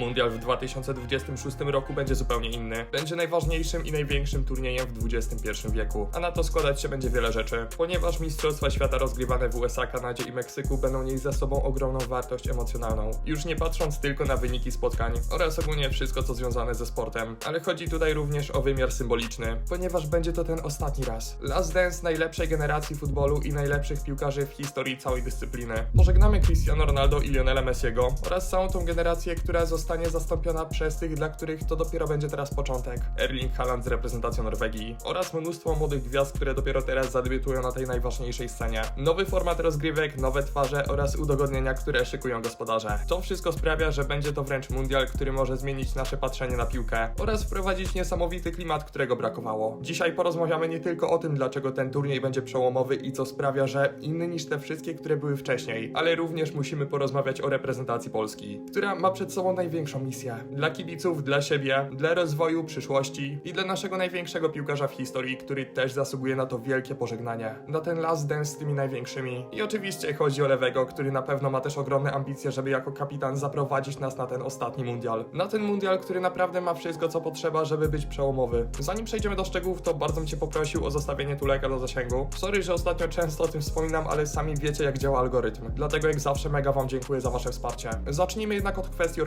Mundial w 2026 roku będzie zupełnie inny. Będzie najważniejszym i największym turniejem w XXI wieku, a na to składać się będzie wiele rzeczy. Ponieważ Mistrzostwa Świata rozgrywane w USA, Kanadzie i Meksyku będą nieść za sobą ogromną wartość emocjonalną. Już nie patrząc tylko na wyniki spotkań oraz ogólnie wszystko co związane ze sportem, ale chodzi tutaj również o wymiar symboliczny, ponieważ będzie to ten ostatni raz. Last Dance najlepszej generacji futbolu i najlepszych piłkarzy w historii całej dyscypliny. Pożegnamy Cristiano Ronaldo i Lionela Messiego oraz całą tą generację, która zostanie zastąpiona przez tych, dla których to dopiero będzie teraz początek. Erling Haaland z reprezentacją Norwegii oraz mnóstwo młodych gwiazd, które dopiero teraz zadebiutują na tej najważniejszej scenie. Nowy format rozgrywek, nowe twarze oraz udogodnienia, które szykują gospodarze. To wszystko sprawia, że będzie to wręcz mundial, który może zmienić nasze patrzenie na piłkę oraz wprowadzić niesamowity klimat, którego brakowało. Dzisiaj porozmawiamy nie tylko o tym, dlaczego ten turniej będzie przełomowy i co sprawia, że inny niż te wszystkie, które były wcześniej, ale również musimy porozmawiać o reprezentacji Polski, która ma przed sobą największą misję. Dla kibiców, dla siebie, dla rozwoju przyszłości i dla naszego największego piłkarza w historii, który też zasługuje na to wielkie pożegnanie. Na ten last dance z tymi największymi. I oczywiście chodzi o Lewego, który na pewno ma też ogromne ambicje, żeby jako kapitan zaprowadzić nas na ten ostatni mundial. Na ten mundial, który naprawdę ma wszystko, co potrzeba, żeby być przełomowy. Zanim przejdziemy do szczegółów, to bardzo bym Cię poprosił o zostawienie tu lajka do zasięgu. Sorry, że ostatnio często o tym wspominam, ale sami wiecie, jak działa algorytm. Dlatego jak zawsze mega Wam dziękuję za Wasze wsparcie. Zacznijmy jednak od kwestii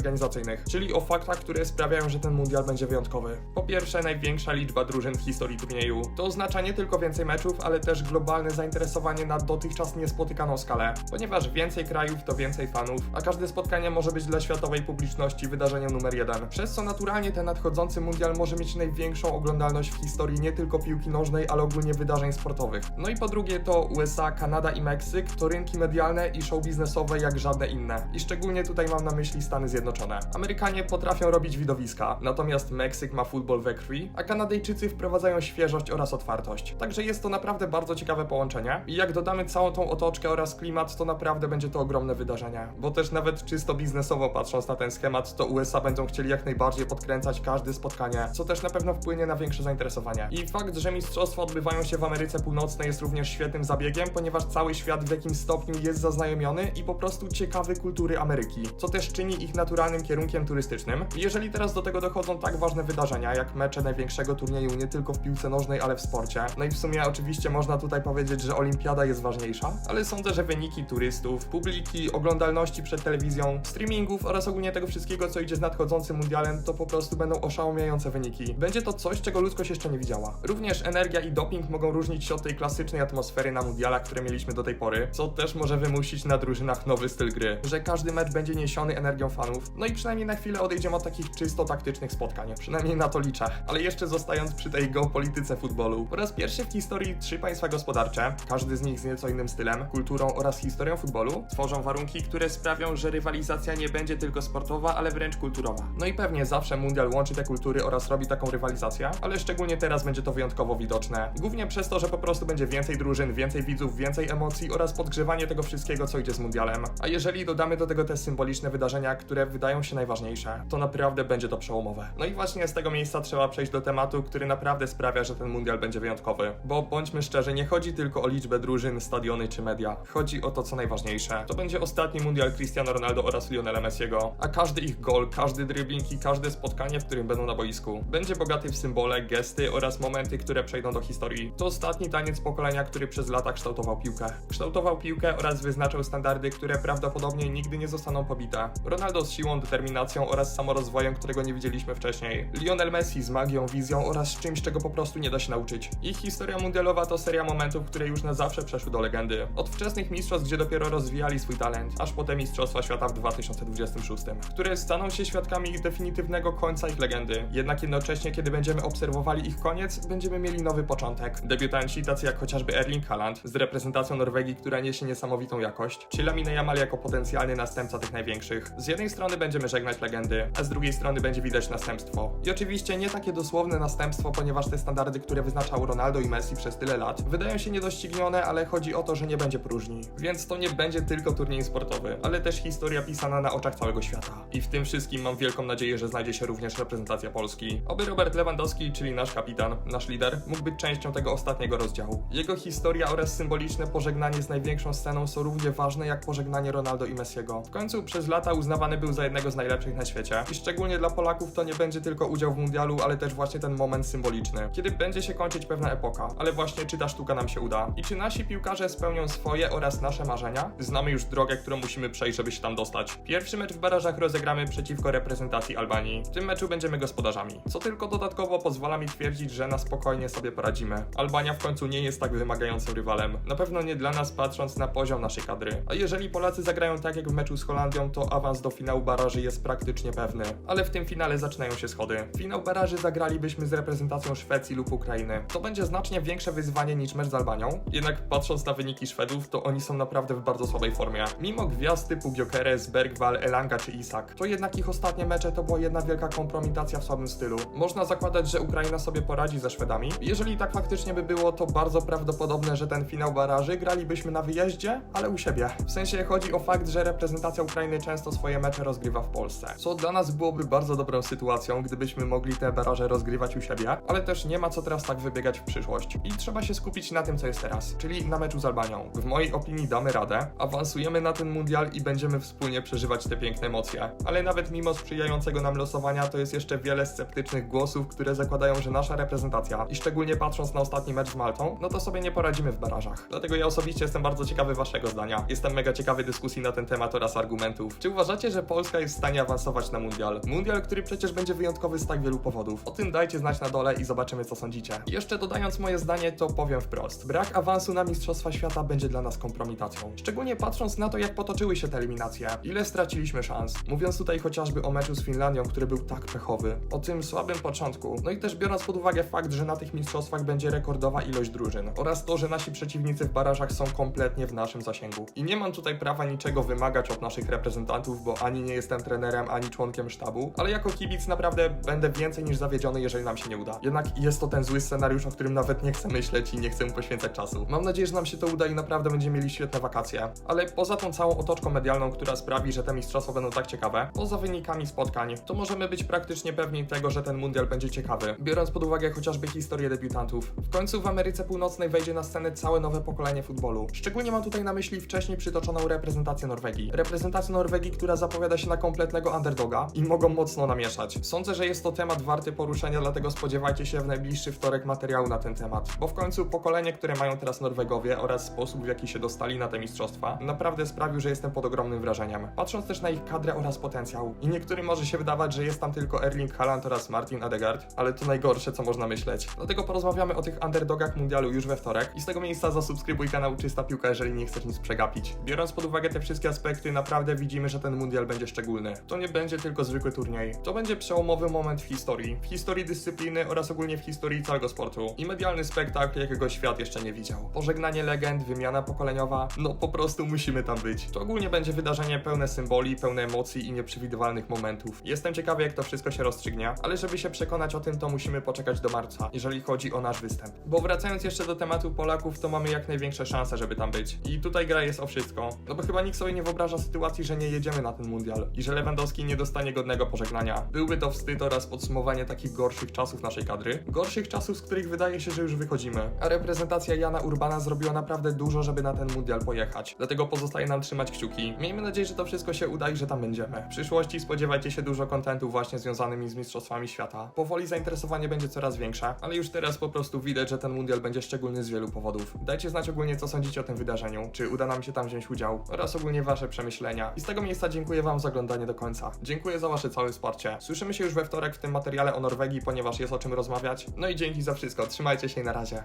czyli o faktach, które sprawiają, że ten mundial będzie wyjątkowy. Po pierwsze, największa liczba drużyn w historii turnieju. To oznacza nie tylko więcej meczów, ale też globalne zainteresowanie na dotychczas niespotykaną skalę. Ponieważ więcej krajów to więcej fanów, a każde spotkanie może być dla światowej publiczności wydarzeniem numer jeden. Przez co naturalnie ten nadchodzący mundial może mieć największą oglądalność w historii nie tylko piłki nożnej, ale ogólnie wydarzeń sportowych. No i po drugie to USA, Kanada i Meksyk to rynki medialne i show biznesowe jak żadne inne. I szczególnie tutaj mam na myśli Stany Zjednoczone. Amerykanie potrafią robić widowiska, natomiast Meksyk ma futbol we krwi, a Kanadyjczycy wprowadzają świeżość oraz otwartość. Także jest to naprawdę bardzo ciekawe połączenie. I jak dodamy całą tą otoczkę oraz klimat, to naprawdę będzie to ogromne wydarzenie. Bo też nawet czysto biznesowo patrząc na ten schemat, to USA będą chcieli jak najbardziej podkręcać każde spotkanie, co też na pewno wpłynie na większe zainteresowanie. I fakt, że mistrzostwa odbywają się w Ameryce Północnej jest również świetnym zabiegiem, ponieważ cały świat w jakimś stopniu jest zaznajomiony i po prostu ciekawy kultury Ameryki, co też czyni ich naturalnym kierunkiem turystycznym. I jeżeli teraz do tego dochodzą tak ważne wydarzenia, jak mecze największego turnieju nie tylko w piłce nożnej, ale w sporcie, no i w sumie oczywiście można tutaj powiedzieć, że olimpiada jest ważniejsza, ale sądzę, że wyniki turystów, publiki, oglądalności przed telewizją, streamingów oraz ogólnie tego wszystkiego, co idzie z nadchodzącym mundialem, to po prostu będą oszałamiające wyniki. Będzie to coś, czego ludzkość jeszcze nie widziała. Również energia i doping mogą różnić się od tej klasycznej atmosfery na mundialach, które mieliśmy do tej pory, co też może wymusić na drużynach nowy styl gry, że każdy mecz będzie niesiony energią fanów, no i przynajmniej na chwilę odejdziemy od takich czysto taktycznych spotkań. Przynajmniej na to liczę. Ale jeszcze zostając przy tej geopolityce futbolu. Po raz pierwszy w historii trzy państwa gospodarcze, każdy z nich z nieco innym stylem, kulturą oraz historią futbolu, tworzą warunki, które sprawią, że rywalizacja nie będzie tylko sportowa, ale wręcz kulturowa. No i pewnie zawsze mundial łączy te kultury oraz robi taką rywalizację, ale szczególnie teraz będzie to wyjątkowo widoczne. Głównie przez to, że po prostu będzie więcej drużyn, więcej widzów, więcej emocji oraz podgrzewanie tego wszystkiego, co idzie z mundialem. A jeżeli dodamy do tego te symboliczne wydarzenia, które wydają się najważniejsze, to naprawdę będzie to przełomowe. No i właśnie z tego miejsca trzeba przejść do tematu, który naprawdę sprawia, że ten mundial będzie wyjątkowy. Bo bądźmy szczerzy, nie chodzi tylko o liczbę drużyn, stadiony czy media. Chodzi o to, co najważniejsze. To będzie ostatni mundial Cristiano Ronaldo oraz Lionela Messiego, a każdy ich gol, każdy dribbling i każde spotkanie, w którym będą na boisku, będzie bogaty w symbole, gesty oraz momenty, które przejdą do historii. To ostatni taniec pokolenia, który przez lata kształtował piłkę. Kształtował piłkę oraz wyznaczał standardy, które prawdopodobnie nigdy nie zostaną pobite. Ronaldo z siłą, determinacją oraz samorozwojem, którego nie widzieliśmy wcześniej. Lionel Messi z magią, wizją oraz czymś, czego po prostu nie da się nauczyć. Ich historia mundialowa to seria momentów, które już na zawsze przeszły do legendy. Od wczesnych mistrzostw, gdzie dopiero rozwijali swój talent, aż po te mistrzostwa świata w 2026, które staną się świadkami definitywnego końca ich legendy. Jednak jednocześnie, kiedy będziemy obserwowali ich koniec, będziemy mieli nowy początek. Debiutanci tacy jak chociażby Erling Haaland z reprezentacją Norwegii, która niesie niesamowitą jakość, czy Lamine Yamal jako potencjalny następca tych największych. Z jednej strony będziemy żegnać legendy, a z drugiej strony będzie widać następstwo. I oczywiście nie takie dosłowne następstwo, ponieważ te standardy, które wyznaczał Ronaldo i Messi przez tyle lat, wydają się niedoścignione, ale chodzi o to, że nie będzie próżni. Więc to nie będzie tylko turniej sportowy, ale też historia pisana na oczach całego świata. I w tym wszystkim mam wielką nadzieję, że znajdzie się również reprezentacja Polski. Oby Robert Lewandowski, czyli nasz kapitan, nasz lider, mógł być częścią tego ostatniego rozdziału. Jego historia oraz symboliczne pożegnanie z największą sceną są równie ważne jak pożegnanie Ronaldo i Messiego. W końcu przez lata uznawany był za jednego z najlepszych na świecie. I szczególnie dla Polaków to nie będzie tylko udział w mundialu, ale też właśnie ten moment symboliczny, kiedy będzie się kończyć pewna epoka. Ale właśnie czy ta sztuka nam się uda? I czy nasi piłkarze spełnią swoje oraz nasze marzenia? Znamy już drogę, którą musimy przejść, żeby się tam dostać. Pierwszy mecz w barażach rozegramy przeciwko reprezentacji Albanii. W tym meczu będziemy gospodarzami, co tylko dodatkowo pozwala mi twierdzić, że na spokojnie sobie poradzimy. Albania w końcu nie jest tak wymagającym rywalem. Na pewno nie dla nas patrząc na poziom naszej kadry. A jeżeli Polacy zagrają tak jak w meczu z Holandią, to awans do finału baraży jest praktycznie pewny. Ale w tym finale zaczynają się schody. Finał baraży zagralibyśmy z reprezentacją Szwecji lub Ukrainy. To będzie znacznie większe wyzwanie niż mecz z Albanią. Jednak patrząc na wyniki Szwedów, to oni są naprawdę w bardzo słabej formie. Mimo gwiazd typu Gyökeres, Bergwall, Elanga czy Isak, to jednak ich ostatnie mecze to była jedna wielka kompromitacja w słabym stylu. Można zakładać, że Ukraina sobie poradzi ze Szwedami. Jeżeli tak faktycznie by było, to bardzo prawdopodobne, że ten finał baraży gralibyśmy na wyjeździe, ale u siebie. W sensie chodzi o fakt, że reprezentacja Ukrainy często swoje mecze rozgrywa w Polsce. Co dla nas byłoby bardzo dobrą sytuacją, gdybyśmy mogli te baraże rozgrywać u siebie, ale też nie ma co teraz tak wybiegać w przyszłość. I trzeba się skupić na tym, co jest teraz, czyli na meczu z Albanią. W mojej opinii damy radę, awansujemy na ten mundial i będziemy wspólnie przeżywać te piękne emocje. Ale nawet mimo sprzyjającego nam losowania, to jest jeszcze wiele sceptycznych głosów, które zakładają, że nasza reprezentacja, i szczególnie patrząc na ostatni mecz z Maltą, no to sobie nie poradzimy w barażach. Dlatego ja osobiście jestem bardzo ciekawy waszego zdania. Jestem mega ciekawy dyskusji na ten temat oraz argumentów. Czy uważacie, że Polska jest stanie awansować na mundial? Mundial, który przecież będzie wyjątkowy z tak wielu powodów. O tym dajcie znać na dole i zobaczymy, co sądzicie. Jeszcze dodając moje zdanie, to powiem wprost. Brak awansu na Mistrzostwa Świata będzie dla nas kompromitacją. Szczególnie patrząc na to, jak potoczyły się te eliminacje. Ile straciliśmy szans. Mówiąc tutaj chociażby o meczu z Finlandią, który był tak pechowy. O tym słabym początku. No i też biorąc pod uwagę fakt, że na tych mistrzostwach będzie rekordowa ilość drużyn. Oraz to, że nasi przeciwnicy w barażach są kompletnie w naszym zasięgu. I nie mam tutaj prawa niczego wymagać od naszych reprezentantów, bo ani nie jestem trenerem, ani członkiem sztabu, ale jako kibic naprawdę będę więcej niż zawiedziony, jeżeli nam się nie uda. Jednak jest to ten zły scenariusz, o którym nawet nie chcę myśleć i nie chcę mu poświęcać czasu. Mam nadzieję, że nam się to uda i naprawdę będziemy mieli świetne wakacje. Ale poza tą całą otoczką medialną, która sprawi, że te mistrzostwa będą tak ciekawe, poza wynikami spotkań, to możemy być praktycznie pewni tego, że ten mundial będzie ciekawy. Biorąc pod uwagę chociażby historię debiutantów. W końcu w Ameryce Północnej wejdzie na scenę całe nowe pokolenie futbolu. Szczególnie mam tutaj na myśli wcześniej przytoczoną reprezentację Norwegii. Reprezentację Norwegii, która zapowiada się na kompletnego underdoga i mogą mocno namieszać. Sądzę, że jest to temat warty poruszenia, dlatego spodziewajcie się w najbliższy wtorek materiału na ten temat. Bo w końcu pokolenie, które mają teraz Norwegowie oraz sposób, w jaki się dostali na te mistrzostwa, naprawdę sprawił, że jestem pod ogromnym wrażeniem. Patrząc też na ich kadrę oraz potencjał. I niektórym może się wydawać, że jest tam tylko Erling Haaland oraz Martin Odegaard, ale to najgorsze, co można myśleć. Dlatego porozmawiamy o tych underdogach mundialu już we wtorek i z tego miejsca zasubskrybuj kanał Czysta Piłka, jeżeli nie chcesz nic przegapić. Biorąc pod uwagę te wszystkie aspekty, naprawdę widzimy, że ten mundial będzie szczególny. To nie będzie tylko zwykły turniej. To będzie przełomowy moment w historii. W historii dyscypliny oraz ogólnie w historii całego sportu. I medialny spektakl, jakiego świat jeszcze nie widział. Pożegnanie legend, wymiana pokoleniowa, no po prostu musimy tam być. To ogólnie będzie wydarzenie pełne symboli, pełne emocji i nieprzewidywalnych momentów. Jestem ciekawy, jak to wszystko się rozstrzygnie, ale żeby się przekonać o tym, to musimy poczekać do marca, jeżeli chodzi o nasz występ. Bo wracając jeszcze do tematu Polaków, to mamy jak największe szanse, żeby tam być. I tutaj gra jest o wszystko. No bo chyba nikt sobie nie wyobraża sytuacji, że nie jedziemy na ten mundial i że Lewandowski nie dostanie godnego pożegnania. Byłby to wstyd oraz podsumowanie takich gorszych czasów naszej kadry. Gorszych czasów, z których wydaje się, że już wychodzimy. A reprezentacja Jana Urbana zrobiła naprawdę dużo, żeby na ten mundial pojechać. Dlatego pozostaje nam trzymać kciuki. Miejmy nadzieję, że to wszystko się uda i że tam będziemy. W przyszłości spodziewajcie się dużo kontentu właśnie związanymi z Mistrzostwami Świata. Powoli zainteresowanie będzie coraz większe, ale już teraz po prostu widać, że ten mundial będzie szczególny z wielu powodów. Dajcie znać ogólnie, co sądzicie o tym wydarzeniu, czy uda nam się tam wziąć udział oraz ogólnie wasze przemyślenia. I z tego miejsca dziękuję wam za oglądanie do końca. Dziękuję za wasze całe wsparcie. Słyszymy się już we wtorek w tym materiale o Norwegii, ponieważ jest o czym rozmawiać. No i dzięki za wszystko. Trzymajcie się i na razie.